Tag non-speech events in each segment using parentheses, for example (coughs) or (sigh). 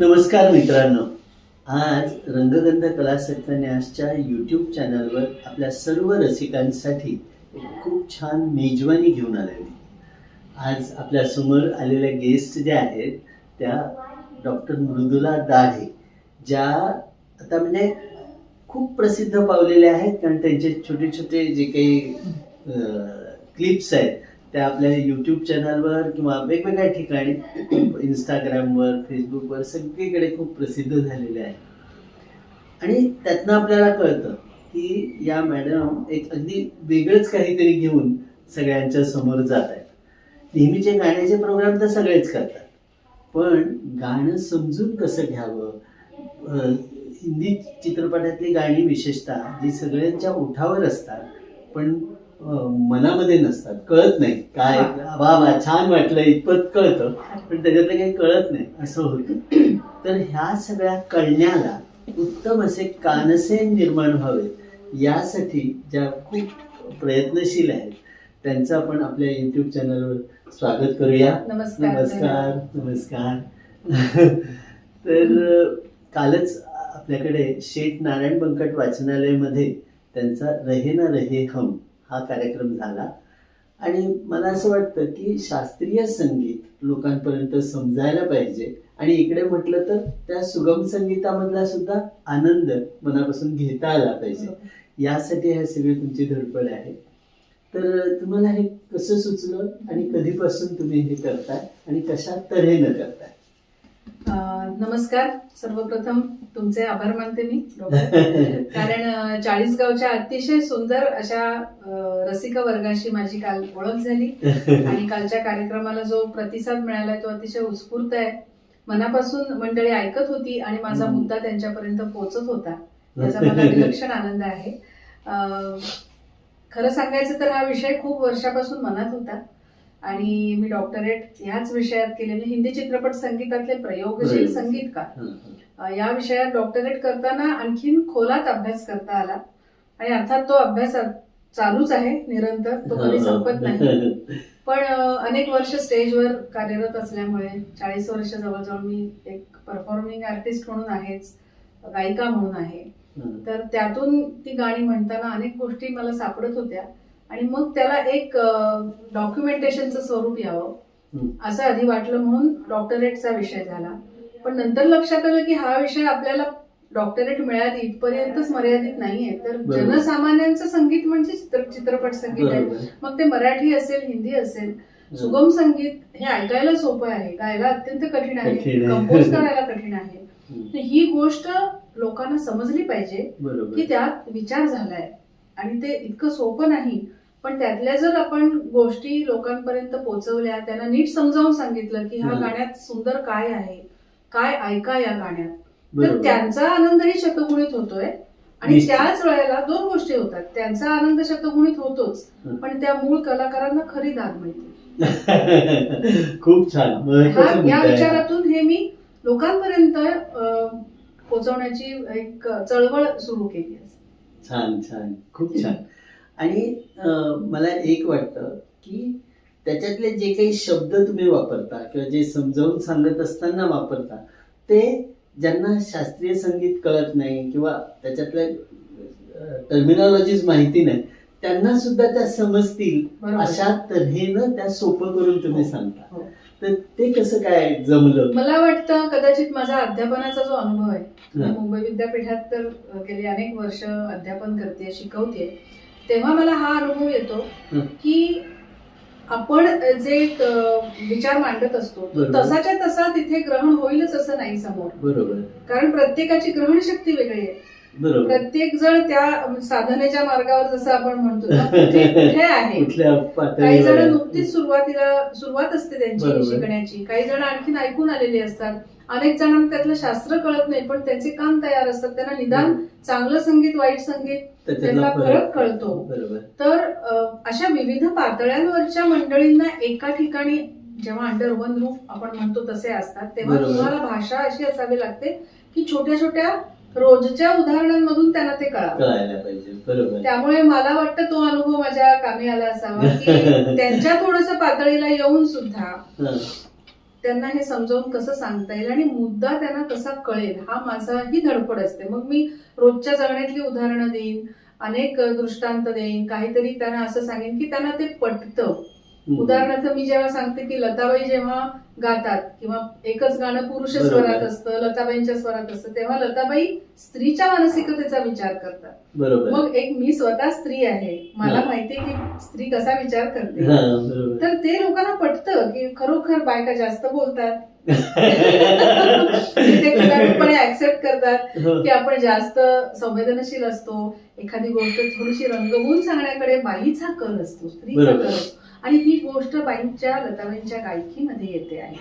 नमस्कार मित्रांनो. आज रंगगंध कला न्यासच्या यूट्यूब चॅनलवर आपल्या सर्व रसिकांसाठी एक खूप छान मेजवानी घेऊन आलेली. आज आपल्यासमोर आलेल्या गेस्ट ज्या आहेत त्या डॉक्टर मृदुला दाढे ज्या आता म्हणजे खूप प्रसिद्ध पावलेल्या आहेत कारण त्यांचे छोटे छोटे जे काही क्लिप्स आहेत त्या आपल्या यूट्यूब चॅनलवर किंवा वेगवेगळ्या ठिकाणी इंस्टाग्रामवर फेसबुकवर सगळीकडे खूप प्रसिद्ध झालेले आहेत आणि त्यातनं आपल्याला कळतं की या मॅडम एक अगदी वेगळंच काहीतरी घेऊन सगळ्यांच्या समोर जात आहेत. नेहमीचे गाण्याचे प्रोग्राम तर सगळेच करतात. पण गाणं समजून कसं घ्यावं? हिंदी चित्रपटातली गाणी विशेषतः जी सगळ्यांच्या ओठावर असतात पण मनामध्ये नसतात. कळत नाही काय वा वा छान वाटलं इतपत कळतं पण त्याच्यातलं काही कळत नाही. असं होतं. (coughs) तर ह्या सगळ्या कळण्याला उत्तम असे कानसेन निर्माण व्हावेत यासाठी ज्या खूप प्रयत्नशील आहेत त्यांचं आपण आपल्या युट्यूब चॅनलवर स्वागत करूया. नमस्कार नमस्कार नमस्कार. (laughs) तर कालच आपल्याकडे शेठ नारायण बंकट वाचनालयामध्ये त्यांचा रहे ना रहे हम हा कार्यक्रम झाला. आणि मला असं वाटतं की शास्त्रीय संगीत लोकांपर्यंत समजायला पाहिजे. आणि इकडे म्हटलं तर त्या सुगम संगीतामधला सुद्धा आनंद मनापासून घेता आला पाहिजे. यासाठी हे सगळी तुमची धडपड आहे. तर तुम्हाला हे कसं सुचलं आणि कधीपासून तुम्ही हे करताय आणि कशा तऱ्हेनं करताय? नमस्कार. सर्वप्रथम तुमचे आभार मानते मी डॉक्टर. (laughs) कारण चाळीस गावच्या अतिशय सुंदर अशा रसिक वर्गाशी माझी काल ओळख झाली. आणि कालच्या कार्यक्रमाला जो प्रतिसाद मिळाला तो अतिशय उत्स्फूर्त आहे. मनापासून मंडळी ऐकत होती आणि माझा. मुद्दा त्यांच्यापर्यंत पोहोचत होता. याचा मला विलक्षण आनंद आहे. खरं सांगायचं तर हा विषय खूप वर्षापासून मनात होता. आणि मी डॉक्टरेट ह्याच विषयात केलेले हिंदी चित्रपट संगीतातले प्रयोगशील प्रयोग. संगीतकार. या विषयात डॉक्टरेट करताना आणखीन खोलात अभ्यास करता आला. आणि अर्थात तो अभ्यास चालूच आहे निरंतर. तो कधी संपत नाही. (laughs) पण अनेक वर्ष स्टेजवर कार्यरत असल्यामुळे चाळीस वर्ष जवळजवळ मी एक परफॉर्मिंग आर्टिस्ट म्हणून आहेच गायिका म्हणून आहे. तर त्यातून ती गाणी म्हणताना अनेक गोष्टी मला सापडत होत्या. आणि मग त्याला एक डॉक्युमेंटेशनचं स्वरूप यावं. असं आधी वाटलं म्हणून डॉक्टरेटचा विषय झाला. पण नंतर लक्षात आलं की हा विषय आपल्याला डॉक्टरेट मिळाली इथपर्यंतच मर्यादित नाहीये. तर. जनसामान्यांचं संगीत म्हणजे चित्र- चित्रपट संगीत आहे. मग ते मराठी असेल हिंदी असेल सुगम संगीत हे ऐकायला सोपं आहे. गायला अत्यंत कठीण आहे. कंपोज (laughs) करायला कठीण आहे. हं. गोष्ट लोकांना समजली पाहिजे की त्यात विचार झालाय. आणि ते इतकं सोपं नाही. पण त्यातल्या जर आपण गोष्टी लोकांपर्यंत पोहोचवल्या त्यांना नीट समजावून सांगितलं की ह्या हं. गाण्यात सुंदर काय आहे काय ऐका या गाण्यात तर. त्यांचा आनंदही शतगुणित होतोय आणि. त्याच वेळेला दोन गोष्टी होतात त्यांचा आनंद शतगुणित होतोच. पण त्या मूळ कलाकारांना खरी दाद मिळते (laughs) खूप छान हा या. विचारातून हे मी लोकांपर्यंत पोहोचवण्याची एक चळवळ सुरू केली आहे छान छान खूप छान आणि मला एक वाटतं की त्याच्यातले जे काही शब्द तुम्ही वापरता किंवा जे समजावून सांगत असताना वापरता ते ज्यांना शास्त्रीय संगीत कळत नाही किंवा त्याच्यातल्या टर्मिनॉलॉजीज माहिती नाही त्यांना सुद्धा त्या समजतील. अशा तऱ्हेनं त्या सोपं करून तुम्ही सांगता हो. तर ते कसं काय जमलं मला वाटतं कदाचित माझा अध्यापनाचा जो अनुभव आहे हं. मुंबई विद्यापीठात तर गेली अनेक वर्ष अध्यापन करते शिकवते तेव्हा मला हा अनुभव येतो. की आपण जे विचार मांडत असतो. तसाच्या तसा तिथे ग्रहण होईलच असं नाही समोर बरोबर कारण प्रत्येकाची ग्रहण शक्ती वेगळी आहे बरोबर प्रत्येक जण त्या साधनेच्या मार्गावर जसं आपण म्हणतो ना, कुठे आहे (laughs) काही जण? नुकतीच सुरुवातीला सुरुवात असते त्यांची. शिकण्याची काही जण आणखीन ऐकून आलेले असतात अनेक जणांना त्यातलं शास्त्र कळत नाही पण त्यांचे कान तयार असतात त्यांना निदान चांगलं संगीत वाईट संगीत त्यातला फरक कळतो. तर अशा विविध पातळ्यांवरच्या मंडळींना एका ठिकाणी जेव्हा अंडर वन रूफ आपण म्हणतो तसे असतात तेव्हा. तुम्हाला भाषा अशी असावी लागते की छोट्या छोट्या रोजच्या उदाहरणांमधून त्यांना ते कळावं बरोबर त्यामुळे मला वाटतं तो अनुभव माझ्या कामी आला असावा की (laughs) त्यांच्या थोडस पातळीला येऊन सुद्धा. त्यांना हे समजावून कसं सांगता येईल आणि मुद्दा त्यांना कसा कळेल हा माझा ही धडपड असते मग मी रोजच्या जगण्यातली उदाहरणं देईन अनेक दृष्टांत देईन काहीतरी त्यांना असं सांगेन की त्यांना ते पटतं. उदाहरणार्थ मी जेव्हा सांगते की लताबाई जेव्हा गातात किंवा एकच गाणं पुरुष. स्वरात असतं लताबाईंच्या स्वरात असतं तेव्हा लताबाई स्त्रीच्या मानसिकतेचा विचार करतात. बरोबर. मग एक मी स्वतः स्त्री आहे. मला. माहितीये की स्त्री कसा विचार करते. हा, बरोबर. तर ते लोकांना पटतं की खरोखर बायका जास्त बोलतात ऍक्सेप्ट (laughs) करतात हो. की आपण जास्त संवेदनशील असतो एखादी गोष्ट थोडीशी रंगवून सांगण्याकडे बाईचा कल असतो स्त्रीचा. कल असतो आणि ही गोष्ट बाईंच्या लताबाईंच्या गायकीमध्ये येते आहे.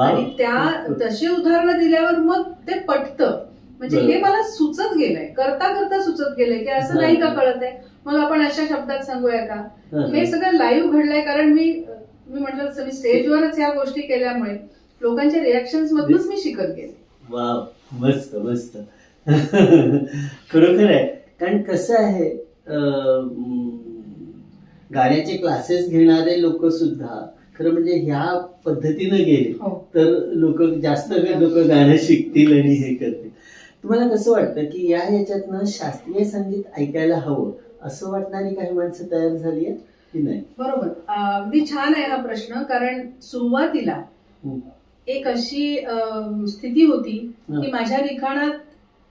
आणि त्या तशी उदाहरणं दिल्यावर मग ते पटतं म्हणजे हे. मला सुचत गेलंय करता करता सुचत गेलंय की असं. नाही का कळत आहे मग आपण अशा शब्दात सांगूया का हा. हे सगळं लाईव्ह घडलंय कारण मी मी म्हटलं तसं मी स्टेजवरच या गोष्टी केल्यामुळे लोकांच्या रिॲक्शन मधूनच मी शिकत गेले. वा मस्त मस्त. (laughs) खरोखर आहे. कारण कसं आहे गाण्याचे क्लासेस घेणारे लोक सुद्धा खरं म्हणजे ह्या पद्धतीनं गेले हो. तर लोक जास्त लोक गाणं शिकतील आणि हे करतील. तुम्हाला कसं वाटतं की या ह्याच्यातनं शास्त्रीय संगीत ऐकायला हवं असं वाटणारी काही माणसं तयार झाली आहेत की नाही? बरोबर. अगदी छान आहे हा प्रश्न कारण सुरुवातीला. एक अशी स्थिती होती. की माझ्या लिखाणात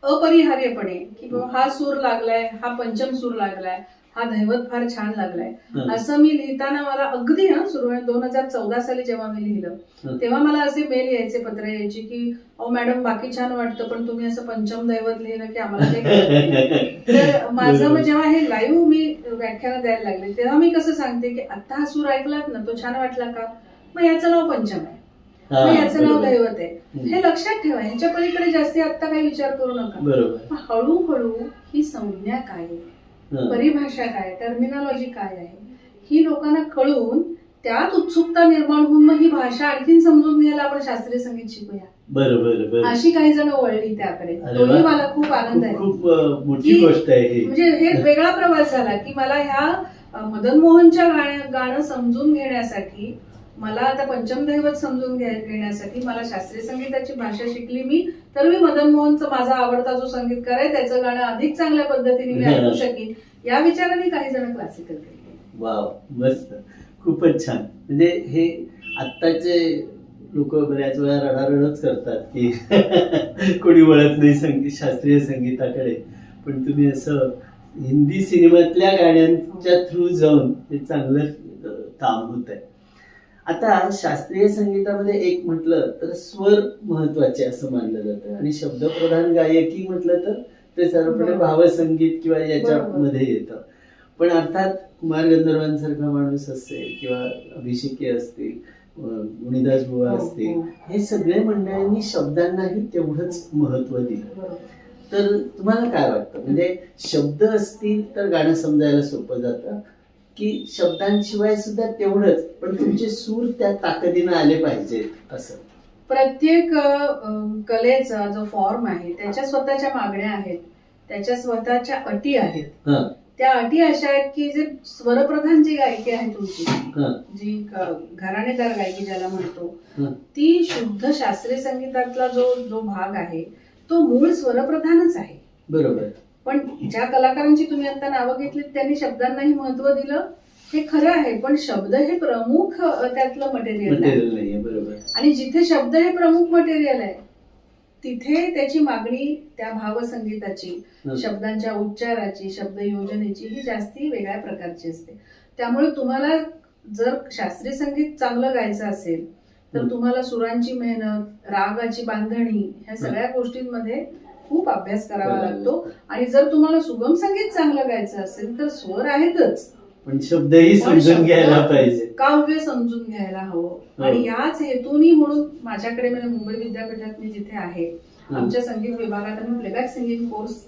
अपरिहार्यपणे की हा सूर लागलाय हा पंचम सूर लागलाय हा दैवत फार छान लागलाय. असं मी लिहिताना मला अगदी ना सुरुवात दोन हजार चौदा साली जेव्हा मी लिहिलं. तेव्हा मला असे मेल यायचे पत्र यायचे की अहो मॅडम बाकी छान वाटतं पण तुम्ही असं पंचम दैवत लिहिलं की आम्हाला ते कळत नाही." (laughs) तर माझं जेव्हा हे लाईव्ह मी व्याख्यानं द्यायला लागले तेव्हा मी कसं सांगते की आता हा सूर ऐकलात ना तो छान वाटला का मग याचं नाव पंचम आहे मग याचं नाव बरोबर. दैवत आहे. हं. लक्षात ठेवा ह्याच्या पलीकडे जास्ती आता काही विचार करू नका. बरोबर. हळूहळू ही संज्ञा काय आहे. परिभाषा काय टर्मिनॉलॉजी काय आहे? ही लोकांना कळून त्यात उत्सुकता निर्माण होऊन मग ही भाषा आणखीन समजून घ्यायला आपण शास्त्रीय संगीत शिकूया. बरं बरं बरं. अशी काही जण वळली त्याकडे. तोही. मला खूप आनंद आहे. खूप मोठी गोष्ट आहे म्हणजे हे वेगळा प्रवास झाला की मला ह्या मदन मोहनच्या गाण्या गाणं समजून घेण्यासाठी मला आता पंचम दैवत समजून घ्या- घेण्यासाठी. मला शास्त्रीय संगीताची भाषा शिकली मी तर मी मदन मोहनचा माझा आवडता जो संगीतकार आहे त्याचं गाणं अधिक चांगल्या पद्धतीने मी ऐकू (laughs) शकेन. या विचाराने काही जण क्लासिकल केले. वाव मस्त. खूपच छान. म्हणजे हे आत्ताचे लोक बऱ्याच वेळा रडारडच करतात की (laughs) कोणी वळत नाही संगीत शास्त्रीय संगीताकडे. पण तुम्ही असं हिंदी सिनेमातल्या गाण्यांच्या थ्रू जाऊन हे चांगलं काम होत आहे आता शास्त्रीय संगीतामध्ये एक म्हटलं तर स्वर महत्त्वाचे असं मानलं जातं. आणि शब्दप्रधान गायकी म्हटलं तर ते सर्वपणे. भावसंगीत किंवा याच्यामध्ये येतं. पण अर्थात कुमार गंधर्वांसारखा माणूस असेल किंवा अभिषेकी असतील गुणीदास बुवा हो, असतील हो. हे सगळे मंडळींनी शब्दांनाही तेवढंच महत्त्व दिलं. तर तुम्हाला काय वाटतं? म्हणजे शब्द असतील तर गाणं समजायला सोपं जातं. की शब्दांशिवाय सुद्धा तेवढंच पण तुमचे सूर त्या ताकदीनं आले पाहिजेत असं. प्रत्येक कलेचा जो फॉर्म आहे त्याच्या स्वतःच्या मागण्या आहेत त्याच्या स्वतःच्या अटी आहेत. हा. त्या अटी अशा आहेत की जे स्वरप्रधान जी गायकी आहे तुमची जी घराणेदार गायकी ज्याला म्हणतो. ती शुद्ध शास्त्रीय संगीतातला जो जो भाग आहे तो मूळ स्वरप्रधानच आहे. बरोबर. पण ज्या कलाकारांची तुम्ही आता नावं घेतलीत त्यांनी शब्दांनाही महत्त्व दिलं हे खरं आहे पण शब्द हे प्रमुख त्यातलं मटेरियल आहे मटेरियल नाहीये बरोबर आणि जिथे शब्द हे प्रमुख मटेरियल आहे तिथे त्याची मागणी त्या भावसंगीताची. शब्दांच्या उच्चाराची शब्द योजनेची ही जास्ती वेगळ्या प्रकारची असते त्यामुळे तुम्हाला जर शास्त्रीय संगीत चांगलं गायचं असेल तर. तुम्हाला सुरांची मेहनत रागाची बांधणी ह्या सगळ्या गोष्टींमध्ये खूप अभ्यास करावा. लागतो आणि जर तुम्हाला सुगम संगीत चांगलं गायचं असेल तर स्वर आहेतच पण शब्दही समजून घ्यायला पाहिजे काव्य समजून घ्यायला हवं हो. आणि याच हेतूनी म्हणून माझ्याकडे म्हणजे मुंबई विद्यापीठात मी जिथे आहे हं. आमच्या संगीत विभागात आम्ही प्लेबॅक सिंगिंग कोर्स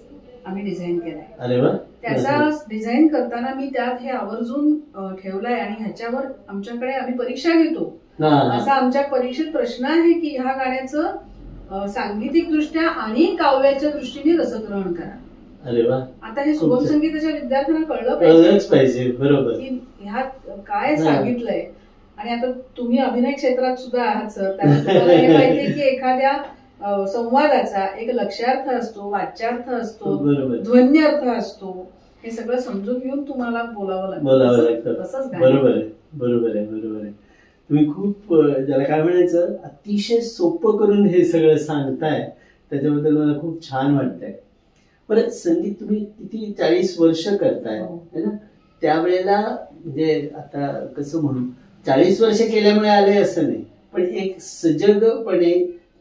आम्ही डिझाईन केलाय त्याचा डिझाईन करताना मी त्यात हे आवर्जून ठेवलंय आणि ह्याच्यावर आमच्याकडे आम्ही परीक्षा घेतो हा, हा. असा आमच्या परीक्षेत प्रश्न आहे की ह्या गाण्याचं सांगीतिक दृष्ट्या आणि काव्याच्या दृष्टीने रसग्रहण करा. अरे वा. आता हे सुगम. संगीताच्या विद्यार्थ्यांना कळलं कळलंच पाहिजे बरोबर. की ह्यात काय. सांगितलंय? आणि आता तुम्ही अभिनय क्षेत्रात सुद्धा आहात सर. त्यामुळे हे माहितीये की एखाद्या संवादाचा एक लक्ष्यार्थ असतो वाच्यार्थ असतो ध्वन्यर्थ असतो. हे सगळं समजून घेऊन तुम्हाला बोलावं लागतं. तसंच-. बरोबर आहे बरोबर आहे बरोबर आहे. तुम्ही खूप ज्याला काय म्हणायचं अतिशय सोपं करून हे सगळं सांगताय त्याच्याबद्दल मला खूप छान वाटतंय बरं संगीत तुम्ही किती चाळीस वर्ष करताय हो. है ना त्यावेळेला म्हणजे आता कसं म्हणू चाळीस वर्ष केल्यामुळे आले असं नाही पण एक सजगपणे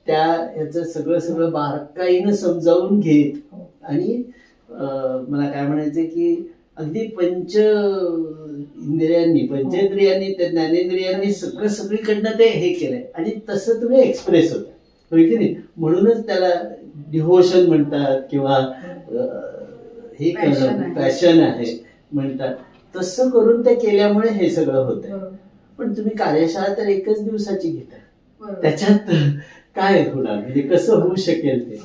त्या ह्याचं सगळं सगळं बारकाईनं समजावून घेत हो. आणि मला काय म्हणायचं की अगदी पंच इंद्रियांनी पंचेंद्रियांनी त्या ज्ञानेंद्रियांनी सगळं सगळीकडनं ते हे केलंय. आणि तसं तुम्ही एक्सप्रेस होता. होय की नाही? म्हणूनच त्याला डिव्होशन म्हणतात किंवा हे करणं. पॅशन आहे म्हणतात. तसं करून ते केल्यामुळे हे सगळं बरोबर. पण तुम्ही कार्यशाळा तर एकच दिवसाची घेता. त्याच्यात काय होणार? म्हणजे कसं होऊ शकेल ते?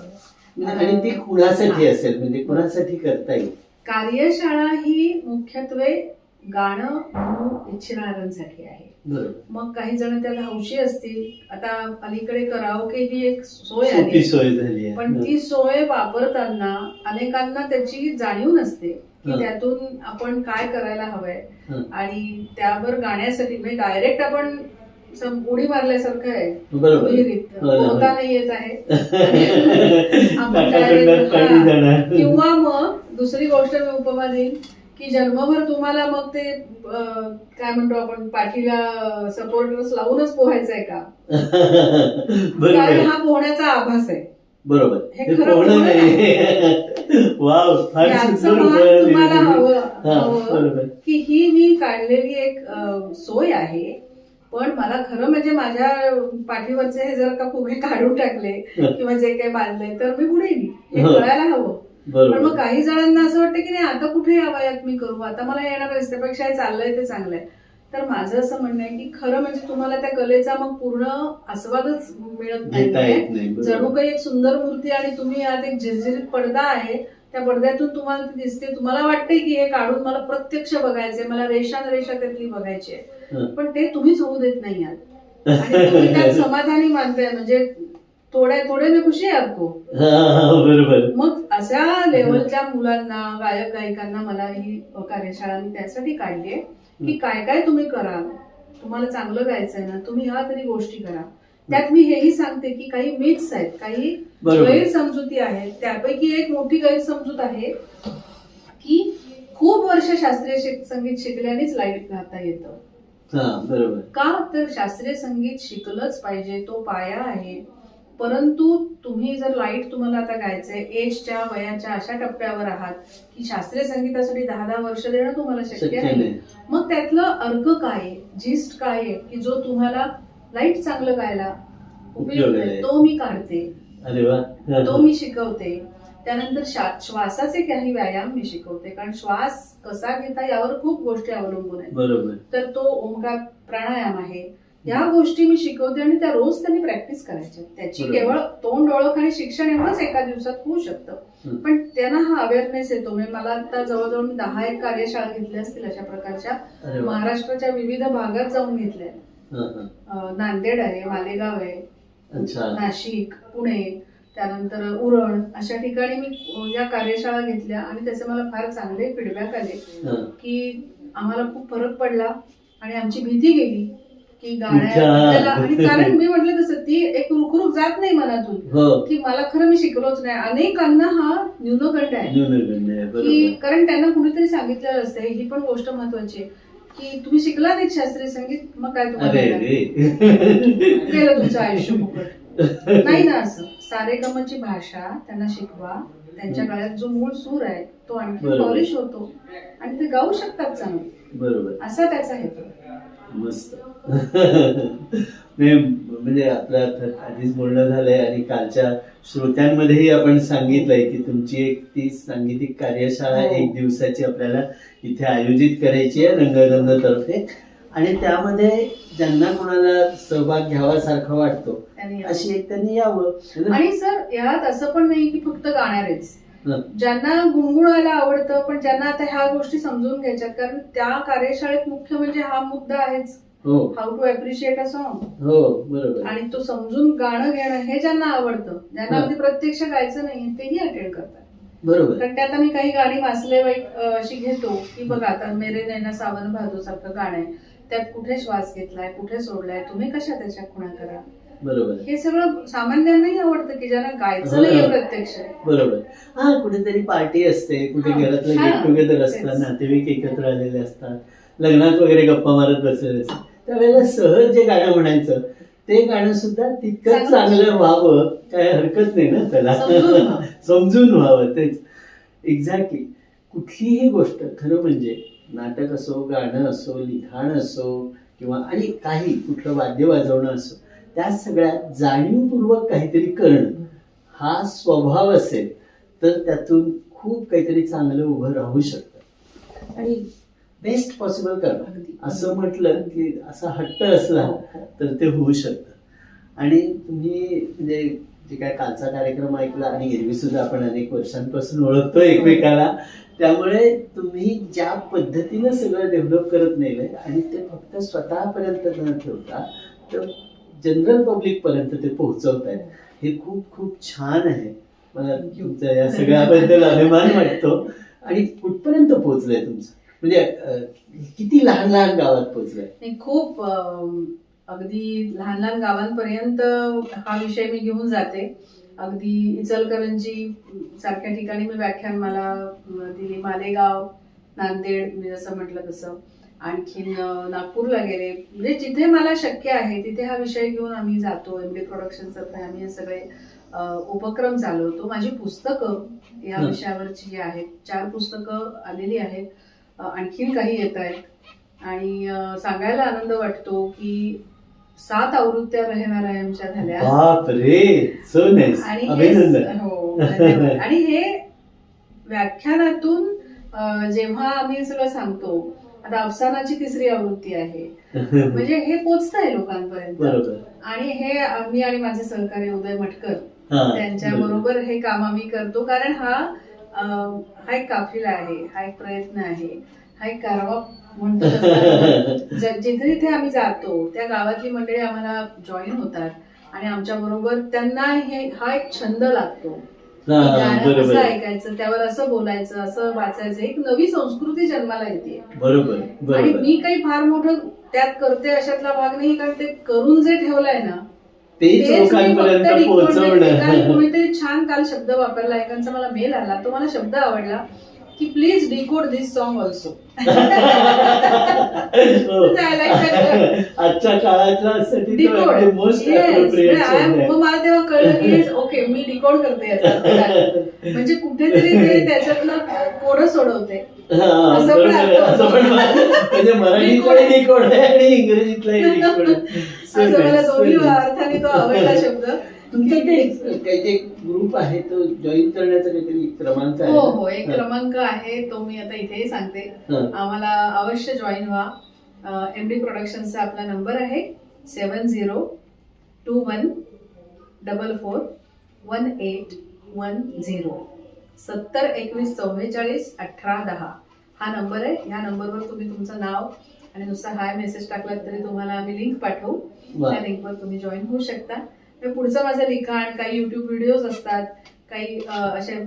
आणि ती कुणासाठी असेल? म्हणजे कुणासाठी करता येईल? कार्यशाळा ही मुख्यत्वे गाणं म्हणू इच्छिणाऱ्यांसाठी आहे. मग काही जण त्याला हौशी असतील. आता अलीकडे कराओके ही एक सोय आहे. पण ती सोय वापरताना अनेकांना त्याची जाणीव नसते की. त्यातून आपण काय करायला हवंय. आणि त्यावर गाण्यासाठी म्हणजे डायरेक्ट आपण उडी मारल्यासारखं आहे. हो. पोहता नाही येत आहे. (laughs) किंवा मग दुसरी गोष्ट मी उपमा देईन की जन्मभर तुम्हाला मग ते काय म्हणतो आपण पाठीला सपोर्टर्स लावूनच पोहायचंय का? (laughs) बरोबर. कारण आहे. हा पोहण्याचा आभास आहे. बरोबर. हे खरं (laughs) तुम्हाला. (laughs) हवं की ही मी काढलेली एक सोय आहे. पण मला खरं म्हणजे माझ्या पाठीवरचे हे जर का फुगे काढून टाकले किंवा जे काही बांधले तर मी पुढे हे हो. कळायला हवं. पण मग काही जणांना असं वाटतं की नाही आता कुठे या वयात मी करू? आता मला येणार आहे त्यापेक्षा हे चाललंय ते चांगलंय. तर माझं असं म्हणणं आहे की खरं म्हणजे तुम्हाला त्या कलेचा मग पूर्ण आस्वादच मिळत नाही. नाही जणू. काही एक सुंदर मूर्ती आणि तुम्ही यात एक झिरझिरीत पडदा आहे त्या पडद्यातून तुम्हाला ती दिसते. तुम्हाला वाटते की हे काढून मला प्रत्यक्ष बघायचंय मला रेषा रेषा त्यातली बघायची आहे. पण ते तुम्हीच होऊ देत नाही आहात आणि तुम्ही त्यात (laughs) समाधानी मानताय म्हणजे थोडे थोडे मी खुशी आहे आपको. बरोबर. मग अशा लेवलच्या मुलांना गायक गायिकांना मला ही कार्यशाळा मी त्यासाठी काढली आहे की काय काय तुम्ही करा. तुम्हाला चांगलं गायचंय ना तुम्ही ह्या तरी गोष्टी करा. त्यात मी हेही सांगते की काही मिथ्स आहेत काही गैरसमजुती आहेत. त्यापैकी एक मोठी गैरसमजूत आहे की खूप वर्ष शास्त्रीय संगीत शिकल्यानेच लाइट गाता येतं. हा बरोबर. का? तर शास्त्रीय संगीत शिकलंच पाहिजे तो पाया आहे. परंतु तुम्ही जर लाइट तुम्हाला आता गायचंय एजच्या वयाच्या अशा टप्प्यावर आहात की शास्त्रीय संगीतासाठी दहा दहा वर्ष देणं तुम्हाला शक्य नाही. मग त्यातलं अर्क काय आहे? जिस्ट काय आहे की जो तुम्हाला लाइट चांगलं गायला उपयोग. तो मी काढते. तो. मी शिकवते. त्यानंतर श्वासाचे काही व्यायाम मी शिकवते. कारण श्वास कसा घेता यावर खूप गोष्टी अवलंबून आहेत. तर तो ओंकार प्राणायाम आहे. या गोष्टी मी शिकवते आणि त्या रोज त्यांनी प्रॅक्टिस करायच्या. त्याची. केवळ तोंड ओळख आणि शिक्षण एवढंच एका दिवसात होऊ शकतं. पण त्यांना हा अवेअरनेस येतो. म्हणजे मला आता जवळजवळ मी दहा एक कार्यशाळा घेतल्या असतील अशा प्रकारच्या. महाराष्ट्राच्या विविध भागात जाऊन घेतल्या नांदेड आहे मालेगाव आहे नाशिक पुणे त्यानंतर उरण अशा ठिकाणी मी या कार्यशाळा घेतल्या आणि त्याचे मला फार चांगले फीडबॅक आले. की आम्हाला खूप फरक पडला आणि आमची भीती गेली. की. आपल्याला- आणि कारण मी म्हटलं तसं ती एक रुखरुख जात नाही मनातून. हो. की मला खरं मी शिकलोच नाही. अनेकांना हा न्यूनगंड आहे. न्यूनगंड आहे की बरोबर कारण त्यांना कुणीतरी सांगितलेलं असतं ही पण गोष्ट महत्वाची आहे. की तुम्ही शिकला नाही शास्त्रीय संगीत मग काय तुम्हाला अरे येणार? रे. गेलं तुमचं आयुष्य फुकट. नाही ना असं. सारेगमची भाषा त्यांना शिकवा. त्यांच्या गळ्यात जो मूळ सूर आहे तो आणखी बरोबर. पॉलिश होतो. आणि ते गाऊ शकतात चांगले. बरोबर. असा त्याचा हेतू मस्त (laughs) म्हणजे आपलं आता आधीच बोलणं झालंय आणि कालच्या श्रोत्यांमध्येही आपण सांगितलंय की तुमची एक ती सांगीतिक कार्यशाळा हो. एक दिवसाची आपल्याला इथे आयोजित करायची आहे रंगगंध तर्फे आणि त्यामध्ये ज्यांना कोणाला सहभाग घ्यावासारखा वाटतो त्यांनी अशी एक त्यांनी यावं? आणि सर यात असं पण नाही की फक्त गाणारेच. ज्यांना गुणगुणायला आवडतं पण ज्यांना आता ह्या गोष्टी समजून घ्यायच्यात कारण त्या कार्यशाळेत मुख्य म्हणजे हा मुद्दा आहेच. How to appreciate a song हो बरोबर. आणि तो समजून गाणं घेणं हे ज्यांना आवडतं ज्यांना. अगदी प्रत्यक्ष गायचं नाही तेही अटेंड करतात. बरोबर. कारण त्यात आम्ही काही गाणी वाचले वाईक अ, अशी घेतो की बघा आता मेरे नैना सावन भादो सारखं गाणं आहे. त्यात कुठे श्वास घेतलाय कुठे सोडलाय तुम्ही कशा त्याच्या खुणा करा बरोबर. हे सगळं सामान्यांनाही आवडतं की ज्यांना गायचं हो. नाहीये प्रत्यक्ष. बरोबर. हा कुठेतरी पार्टी असते. कुठे हा, घरातलं हा, गेट टुगेदर असतं तेच. नातेवाईक एकत्र आलेले असतात लग्नात वगैरे गप्पा मारत बसलेले असतात. त्यावेळेला सहज जे गाणं म्हणायचं ते गाणं सुद्धा तितकंच चांगलं. व्हावं काय हरकत नाही ना त्याला. समजून (laughs) व्हावं. तेच. एक्झॅक्टली कुठलीही गोष्ट खरं म्हणजे नाटक असो गाणं असो लिखाण असो किंवा आणि काही कुठलं वाद्य वाजवणं असो त्या सगळ्यात जाणीवपूर्वक काहीतरी करणं हा स्वभाव असेल तर त्यातून खूप काहीतरी चांगलं उभं राहू शकतं आणि बेस्ट पॉसिबल करणं. असं म्हटलं की असा हट्ट असला हो, हो. तर ते होऊ शकतं आणि तुम्ही म्हणजे जे काय कालचा कार्यक्रम ऐकला आणि एरवी सुद्धा आपण अनेक वर्षांपासून ओळखतो एकमेकाला त्यामुळे तुम्ही ज्या पद्धतीनं सगळं डेव्हलप करत नेलंय आणि ते फक्त स्वतःपर्यंत न ठेवता तर जनरल पब्लिक पर्यंत ते पोहोचवत आहेत हे खूप खूप छान आहे. मला तुमच्या या सगळ्याबद्दल अभिमान वाटतो. आणि कुठपर्यंत पोहोचलंय तुमचं? म्हणजे किती लहान लहान गावात पोहोचलंय? खूप अगदी लहान लहान गावांपर्यंत हा विषय मी घेऊन जाते. अगदी इचलकरंजी सारख्या ठिकाणी मी व्याख्यान मला दिली. मालेगाव नांदेड मी जसं म्हटलं तसं. आणखीन नागपूरला गेले. म्हणजे जिथे मला शक्य आहे तिथे हा विषय घेऊन आम्ही जातो. एम डी प्रोडक्शनतर्फे आम्ही हे सगळे उपक्रम चालवतो. माझी पुस्तकं या. विषयावरची जी आहेत चार पुस्तकं आलेली आहेत. आणखीन काही येत आहेत. आणि सांगायला आनंद वाटतो की सात आवृत्त्या राहणार आमच्या झाल्या. आणि हे. आणि हे व्याख्यानातून जेव्हा आम्ही सगळं सांगतो आता अफसानाची तिसरी आवृत्ती आहे. (laughs) म्हणजे हे पोचतंय लोकांपर्यंत. बरोबर. आणि हे आम्ही आणि माझे सहकारी उदय मटकर हा, त्यांच्या बरोबर. हे काम आम्ही करतो. कारण हा हा एक काफिला आहे. हा एक प्रयत्न आहे. हा एक कारवा म्हणतो (laughs) जिथे जिथे आम्ही जातो त्या गावातली मंडळी आम्हाला जॉईन होतात. आणि आमच्या बरोबर त्यांना हे हा एक छंद लागतो. हा, गाणं बरोबर. असं आहे. ऐकायचं त्यावर असं बोलायचं असं वाचायचं. एक नवी संस्कृती जन्माला येते. बरोबर आणि बरोबर. मी काही फार मोठं त्यात करते अशातला भाग नाही कारण ते करून जे ठेवलंय ना तेच तेच मी लोकांपर्यंत फक्त decode नाही केलं. आणि पोहोचवणं कोणीतरी छान काल शब्द वापरला. एकांचा मला मेल आला तो मला शब्द आवडला. की please decode this song also. आजच्या डिकोड मोस्ट मला तेव्हा कळलं की ओके मी डिकोड करते याचा. म्हणजे कुठेतरी ते त्याच्यातलं कोड सोडवते. म्हणजे मराठीतलाही डिकोड आहे आणि इंग्रजीतलाही डिकोड आहे. (laughs) असं मला दोन्ही. अर्थाने तो आवडला शब्द तुमचा काही ग्रुप आहे तो जॉईन करण्याचा काहीतरी क्रमांक आहे हो? हो एक. क्रमांक आहे तो मी आता इथेही सांगते. आम्हाला अवश्य जॉईन व्हा एम डी प्रोडक्शनचा आपला नंबर आहे seven zero two one double four one eight one zero सत्तर एकवीस चव्वेचाळीस अठरा दहा हा नंबर आहे ह्या नंबरवर तुम्ही तुमचं नाव आणि नुसता हाय मेसेज टाकलात तरी तुम्हाला आम्ही लिंक पाठवू. त्या लिंकवर तुम्ही जॉईन होऊ शकता पुढचं माझं लिखाण काही युट्यूब व्हिडिओज असतात काही असे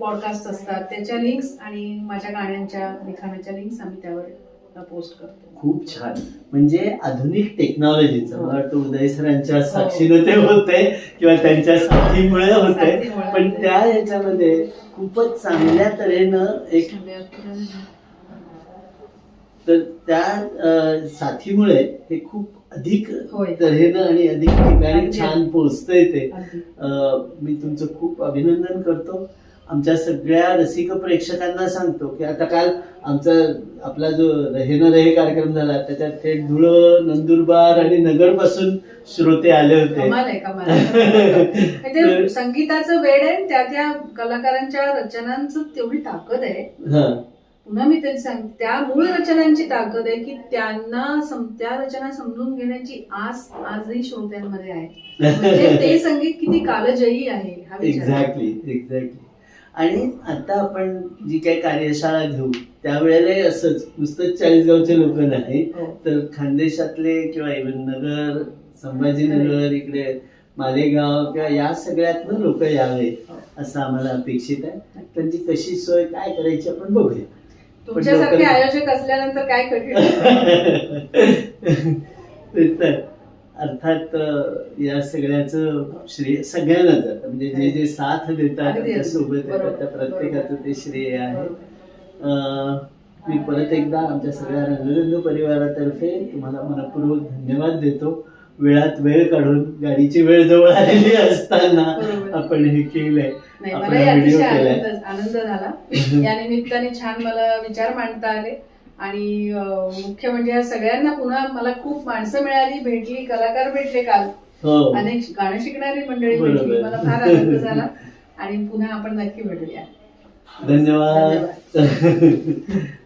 पॉडकास्ट असतात. त्याच्या लिंक्स आणि माझ्या गाण्यांच्या लिखाणाच्या लिंक्स आम्ही त्यावर पोस्ट करतो. खूप छान. म्हणजे आधुनिक टेक्नॉलॉजीचं हो. मला वाटतं उदय सरांच्या साक्षीनं ते होते किंवा त्यांच्या साथीमुळे होते पण. त्या याच्यामध्ये खूपच चांगल्या तऱ्हेनं एक तर त्या साथीमुळे हे खूप अधिक. तऱ्हेनं आणि अधिक ठिकाणी. छान पोचतंय ते. मी तुमचं खूप अभिनंदन करतो. आमच्या सगळ्या रसिक प्रेक्षकांना सांगतो की आता काल आमचा आपला जो रहे न रहे कार्यक्रम झाला त्याच्यात थेट धुळं नंदुरबार आणि नगरपासून श्रोते आले होते. संगीताचं वेळ आहे त्या त्या कलाकारांच्या रचनांचं तेवढी ताकद आहे. हा. पुन्हा मी तेच सांग त्या मूळ रचनांची ताकद आहे की त्यांना त्या रचना समजून घेण्याची आस आजही श्रोत्यांमध्ये आहे. म्हणजे ते संगीत किती कालजयी आहे हा एक्झॅक्टली एक्झॅक्टली आणि आता आपण जी काही कार्यशाळा घेऊ त्यावेळेलाही असंच नुसतंच चाळीसगावचे लोक नाही हो. तर खानदेशातले किंवा इव्हन नगर संभाजीनगर इकडे मालेगाव किंवा या सगळ्यातनं लोक यावे हो. असं आम्हाला अपेक्षित आहे. त्यांची कशी सोय काय करायची आपण बघूया. तुमच्यासारखे आयोजक असल्यानंतर काय कठीण (laughs) तेच तर. अर्थात या सगळ्याचं श्रेय सगळ्यांना जातं म्हणजे जे जे साथ देतात सोबत येतात त्या प्रत्येकाचं ते श्रेय आहे. मी परत एकदा आमच्या सगळ्या रंगबंधू परिवारातर्फे तुम्हाला मनपूर्वक धन्यवाद देतो. वेळात वेळ काढून गाडीची वेळ जवळ आलेली असताना बरोबर. आपण हे केलंय. नाही आपण मलाही हा व्हिडिओ अतिशय केलाय. आनंद आनंद झाला. (laughs) या निमित्ताने छान मला विचार मांडता आले. आणि अं, मुख्य म्हणजे या सगळ्यांना पुन्हा मला खूप माणसं मिळाली भेटली कलाकार भेटले काल. हो. अनेक गाणं शिकणारी मंडळी बरोबर. भेटली मला फार आनंद झाला. आणि पुन्हा आपण नक्की भेटूया. धन्यवाद. (laughs)